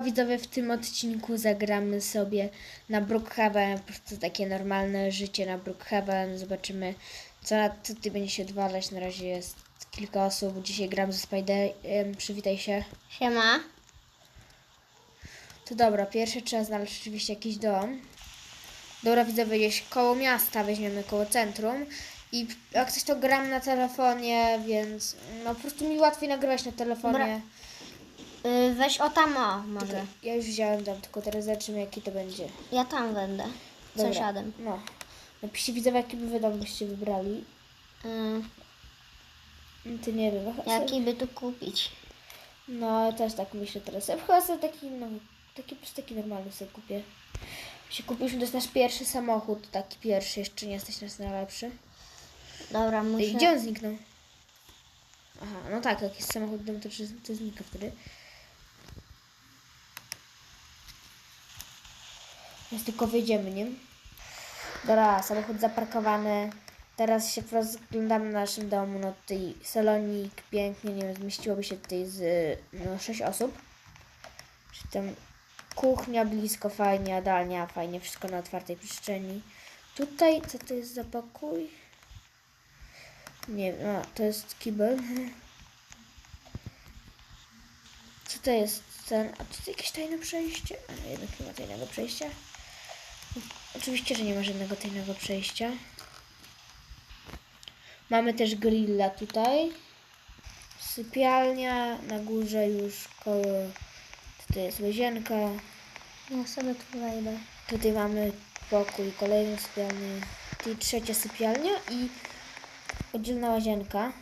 Widzowie, w tym odcinku zagramy sobie na Brookhaven, po prostu takie normalne życie na Brookhaven. Zobaczymy, co na co tutaj będzie się odwalać. Na razie jest kilka osób. Dzisiaj gram ze Spiderem. Przywitaj się. Siema. To dobra, pierwsze trzeba znaleźć oczywiście jakiś dom. Dobra, widzowie, gdzieś koło miasta weźmiemy, koło centrum. I jak coś to gram na telefonie, więc no po prostu mi łatwiej nagrywać na telefonie. Y, weź o tam o może. Ja już wziąłem dom, tylko teraz zobaczymy jaki to będzie. Ja tam będę. Dobra, Sąsiadem. No. Napiszcie widzowie, jaki by wy dom byście wybrali. Y, Ty nie wiem. sobie- jaki by tu kupić? No, też tak myślę teraz. Ja chyba sobie taki, no, taki, po prostu taki normalny sobie kupię. Się kupiliśmy, to jest nasz pierwszy samochód, taki pierwszy, jeszcze nie jesteś nasz najlepszy. Dobra, muszę... Ej, Gdzie on zniknął? Aha, no tak, jak jest samochód dom, to, to znika wtedy. Teraz tylko wyjdziemy nim. Dobra, samochód zaparkowany. Teraz się rozglądamy na naszym domu. No tutaj salonik pięknie, nie wiem, zmieściłoby się tutaj z no, 6 osób. Czy tam kuchnia blisko, fajnie, jadalnia, fajnie, wszystko na otwartej przestrzeni. Tutaj, co to jest za pokój? Nie wiem, a, to jest kibel. Co to jest ten, a jest jakieś tajne przejście? A, jednak nie ma tajnego przejścia. Oczywiście, że nie ma żadnego tajnego przejścia. Mamy też grilla tutaj. Sypialnia, na górze już koło, tutaj jest łazienka. Ja sobie tu wejdę. Tutaj mamy pokój, kolejny sypialny, tutaj trzecia sypialnia i oddzielna łazienka.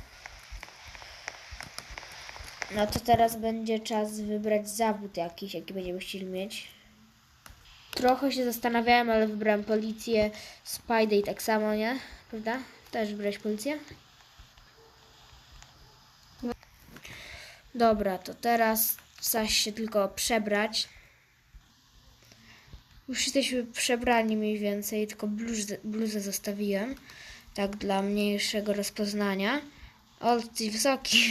No to teraz będzie czas wybrać zawód jakiś, jaki będziemy chcieli mieć. Trochę się zastanawiałem, ale wybrałem policję, Spidey tak samo, nie? Prawda? Też wybrałeś policję? Dobra, to teraz zaś się tylko przebrać. Już jesteśmy przebrani mniej więcej, tylko bluzę, bluzę zostawiłem. Tak dla mniejszego rozpoznania. O, jesteś wysoki.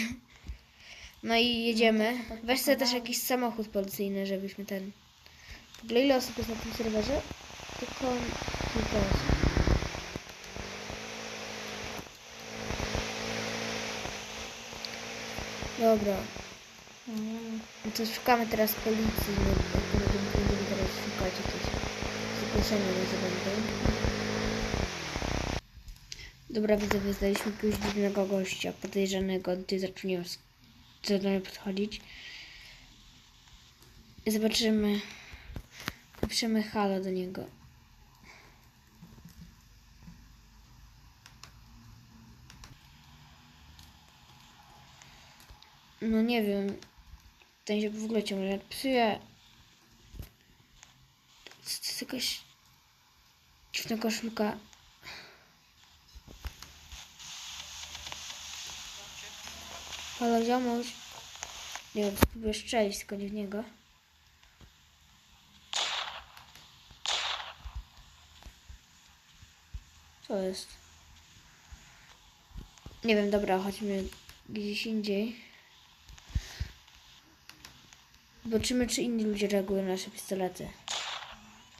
No i jedziemy. Weź sobie też jakiś samochód policyjny, żebyśmy ten... Ogóle ile osób jest na tym serwerze? Tylko kilka osób. Dobra. No to szukamy teraz policji. Nie będziemy teraz szukać jakieś zgłoszenia rezydentów. Dobra, widzowie, znaleźliśmy jakiegoś dziwnego gościa, podejrzanego. Tutaj zaczniemy do mnie podchodzić. Zobaczymy. Napiszemy halo do niego. No nie wiem. Ten się w ogóle ciągle psuje. To jest jakaś dziwna koszulka. Halo, ziomuś. Nie wiem, spróbuję strzelić, tylko nie w niego. Co jest? Nie wiem, dobra, chodźmy gdzieś indziej. Zobaczymy, czy inni ludzie reagują na nasze pistolety.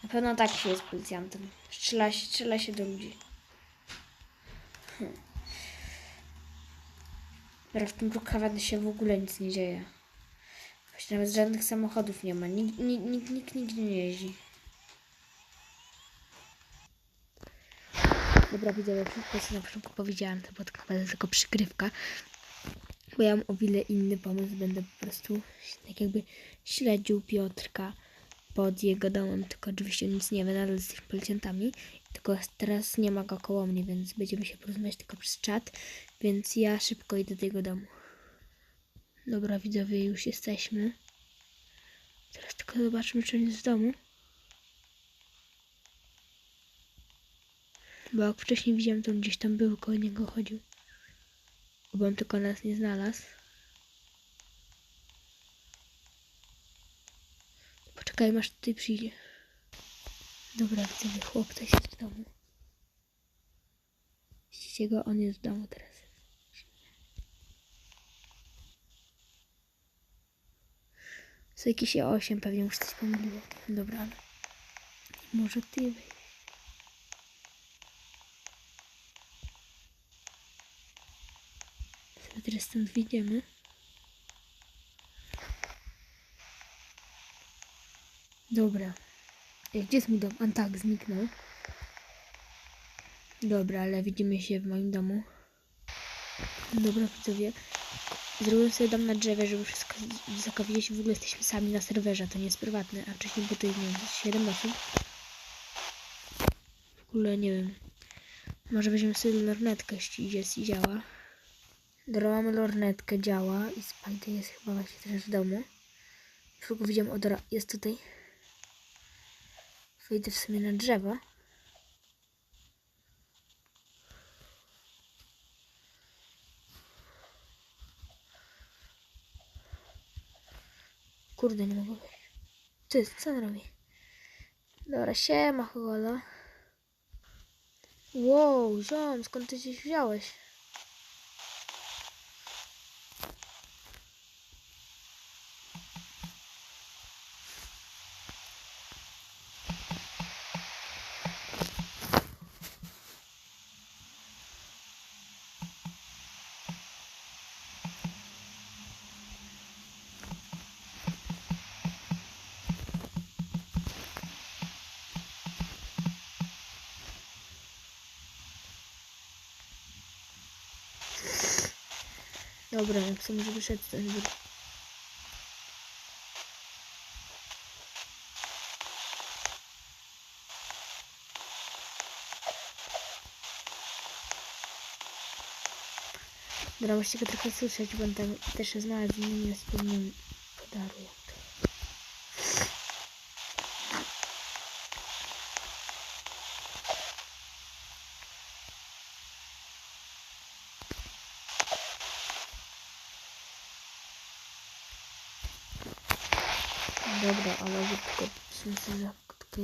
Na pewno tak się jest policjantem. Strzela, się- strzela się do ludzi. Hmm. Dobra, w tym Brookhaven się w ogóle nic nie dzieje. Właśnie nawet żadnych samochodów nie ma. Nikt, nikt, nikt, nikt nie jeździ. Dobra, widzowie, wszystko na początku powiedziałam, to była tak naprawdę tylko przykrywka. Bo ja mam o wiele inny pomysł. Będę po prostu tak jakby śledził Piotrka pod jego domem. Tylko oczywiście nic nie wie, nadal jesteśmy policjantami. Tylko teraz nie ma go koło mnie, więc będziemy się porozmawiać tylko przez czat. Więc ja szybko idę do jego domu. Dobra, widzowie, już jesteśmy. Teraz tylko zobaczmy, czy on jest w domu. Bo jak wcześniej widziałem, to on gdzieś tam był, koło niego chodził. Bo on tylko nas nie znalazł. Poczekaj, aż tutaj przyjdzie. Dobra, widzę, chłopca jest w domu. Widzicie go? On jest w domu teraz. Z jakieś 8 pewnie już coś pomyliło. Dobra, ale może ty wejść. Teraz stąd wyjdziemy. Dobra. Gdzie jest mój dom? A tak, zniknął. Dobra, ale widzimy się w moim domu. Dobra, widzowie. Zrobiłem sobie dom na drzewie, żeby wszystko widzieć. W ogóle jesteśmy sami na serwerze, to nie jest prywatne. A wcześniej było to, nie wiem, 7 osób. W ogóle nie wiem. Może weźmiemy sobie lornetkę, jeśli jest i działa. Dobra, mamy lornetkę, działa. I Spajdę jest chyba właśnie teraz w domu. Tylko widziałem, odora jest tutaj. Wejdę w sumie na drzewo. Kurde, nie mogę wejść. Co on robi? Dobra, siema, Hogola. Wow, ziom, skąd ty gdzieś wziąłeś? Może wyszedł ten wór. Dobra, musicie go trochę słyszeć, bo on tam też się znalazł i nie wspomniałem podaruję.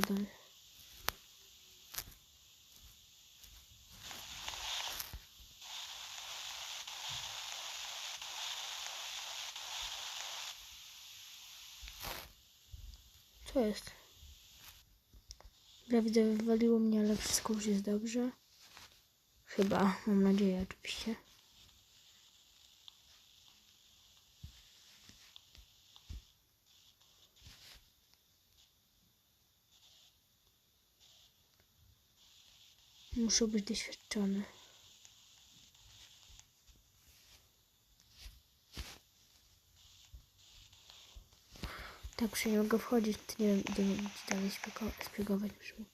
Dom. Co jest? Ja widzę, wywaliło mnie, ale wszystko już jest dobrze. Chyba, mam nadzieję oczywiście. Muszę być doświadczony. Tak, nie mogę wchodzić, to nie wiem, idziemy dalej szpiegować. Muszę.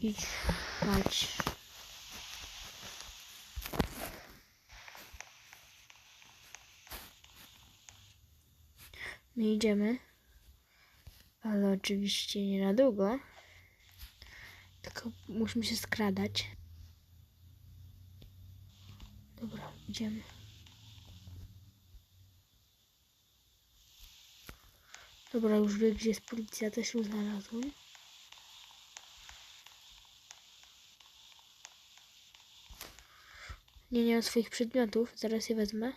Idź, patrz. My idziemy. Ale oczywiście nie na długo. Tylko musimy się skradać. Dobra, idziemy. Dobra, już wiem, gdzie jest policja, też ją znalazłem. Nie, nie swoich przedmiotów, zaraz je wezmę.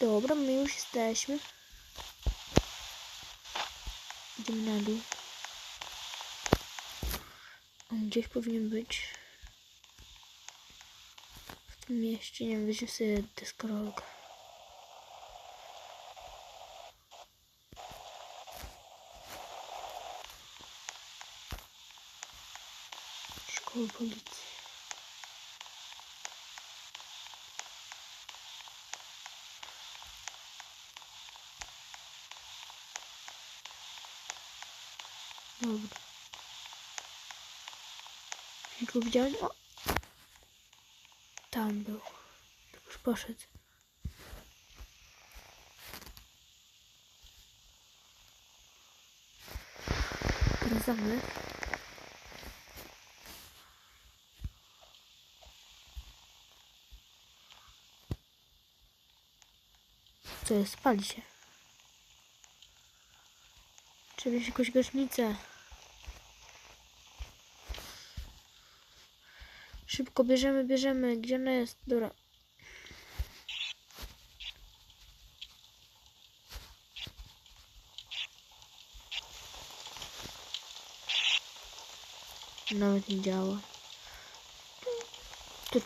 Dobra, my już jesteśmy. Idziemy na dół. On gdzieś powinien być. W tym mieście, nie wiem, sobie deskorolkę. Szkoły policji. Dobra. Jak widziałem? O! Tam był. Już poszedł. Teraz za mną. Co jest? Pali się. Trzeba wziąć jakąś gaśnicę. Szybko bierzemy, bierzemy. Gdzie ona jest? Dobra. Nawet nie działa. To,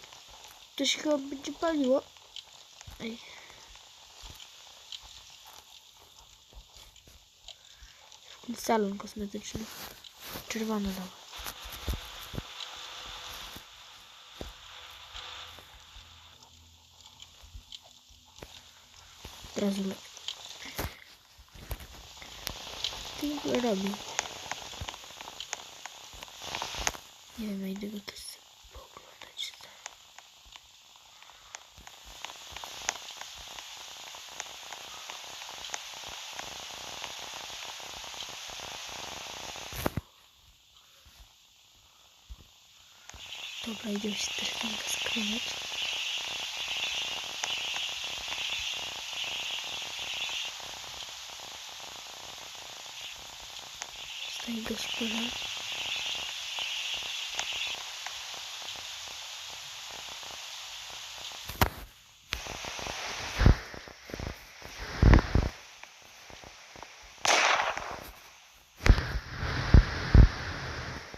to się chyba będzie paliło. Ej. Salon kosmetyczny. Czerwony. Teraz lepiej. Co w ogóle robi? Nie wiem, ja idę go też sobie pooglądać. Dobra, idziemy się też chwilkę skrywać. Stoi gospodarz.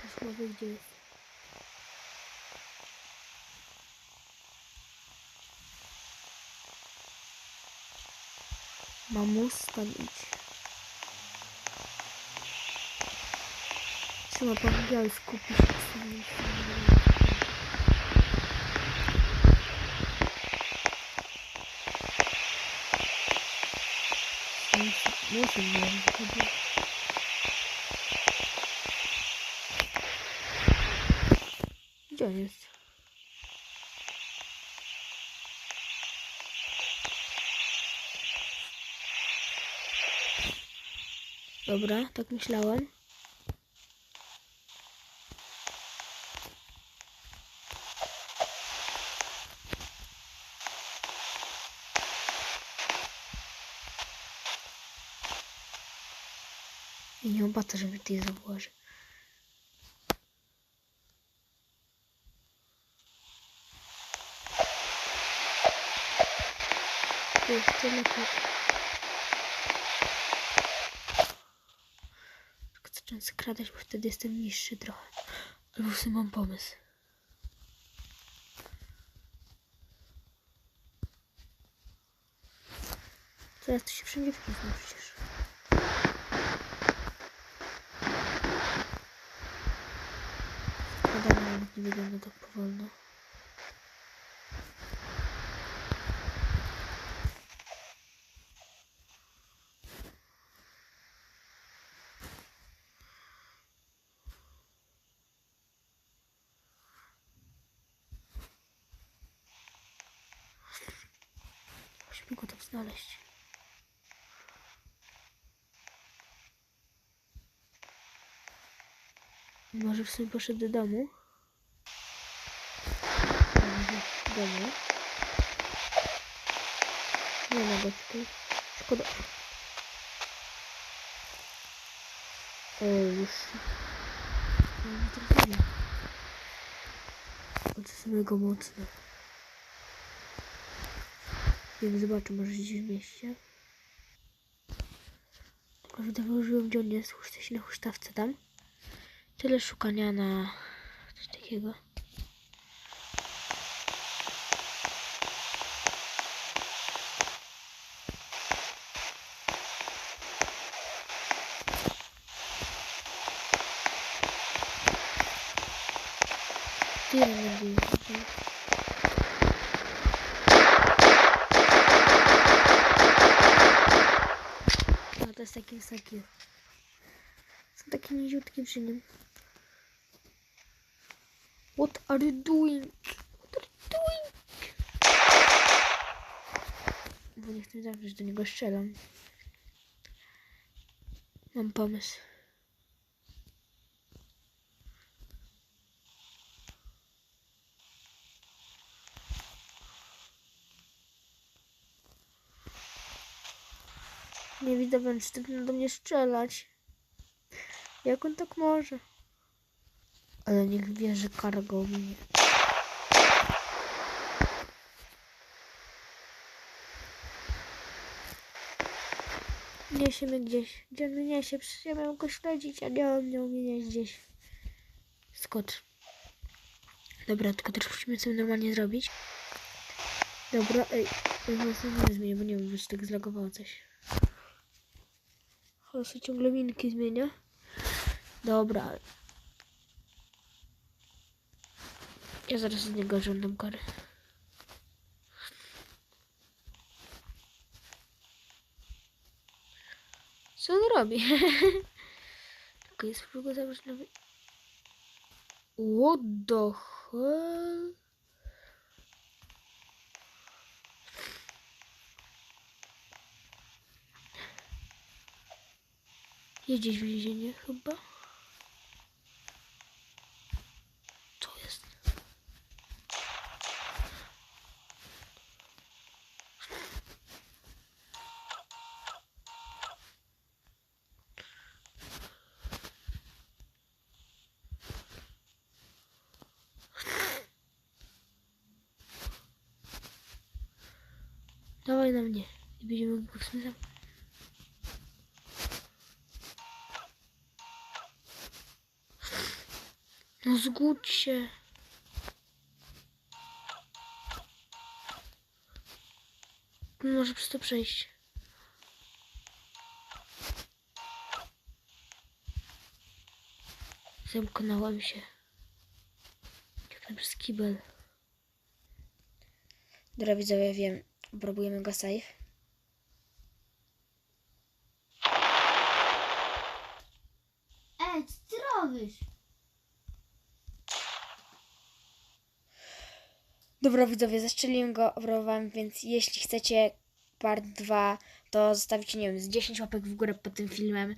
Już może gdzie jest. Mamus tam idź. Trzeba znaleźć sobie. Gdzie jest? Dobra, tak myślałem. I nie opłata, żeby ty je założył. Jest tyle tak. Tylko zacząłem skradać, bo wtedy jestem niższy trochę. Albo w mam pomysł. Teraz to się wszędzie wpisną przecież. Skradanie nawet nie wygląda tak powolno. Musimy go tam znaleźć. Może w sumie poszedł do domu? Może Do Nie ma go tutaj. Szkoda. O, już. Nie trafiłem. O, to jest mega mocne. Jak zobaczę, może gdzieś w mieście. Że wyłożyłem, gdzie on jest. Huśta się na huśtawce tam. Tyle szukania na coś takiego. Było. No to jest taki wysoki. Są takie niziutkie przy nim. What are you doing? What are you doing? Bo nie chcę zawsze, do niego strzelam. Mam pomysł. Nie widzę, wręcz wstydno do mnie strzelać. Jak on tak może? Ale niech wie, że kara go ominie. Niesie mnie gdzieś. Gdzie mnie niesie? Przecież ja miałem go śledzić, a nie on mnie omieniać gdzieś. skocz. Dobra, tylko też musimy sobie normalnie zrobić. Dobra, ej, ja sobie nie zmienię, bo nie wiem, już tak zlagowało coś. Sobie ciągle minki zmienia. Dobra. Ja zaraz z niego żądam kary. Co on robi? Tylko jest próba zabrać nowy... What the hell? Jedzie w więzienie chyba. Co jest? Dawaj na mnie. I będziemy go sam. No zgódź się. Może przez to przejść. Zamknąłem się. Jak przez kibel. Dobra widzowie, wiem. Próbujemy go save. Ej, co ty robisz? Dobra widzowie, zastrzeliłem go, obrowałem, więc jeśli chcecie part 2, to zostawicie, nie wiem, z 10 łapek w górę pod tym filmem.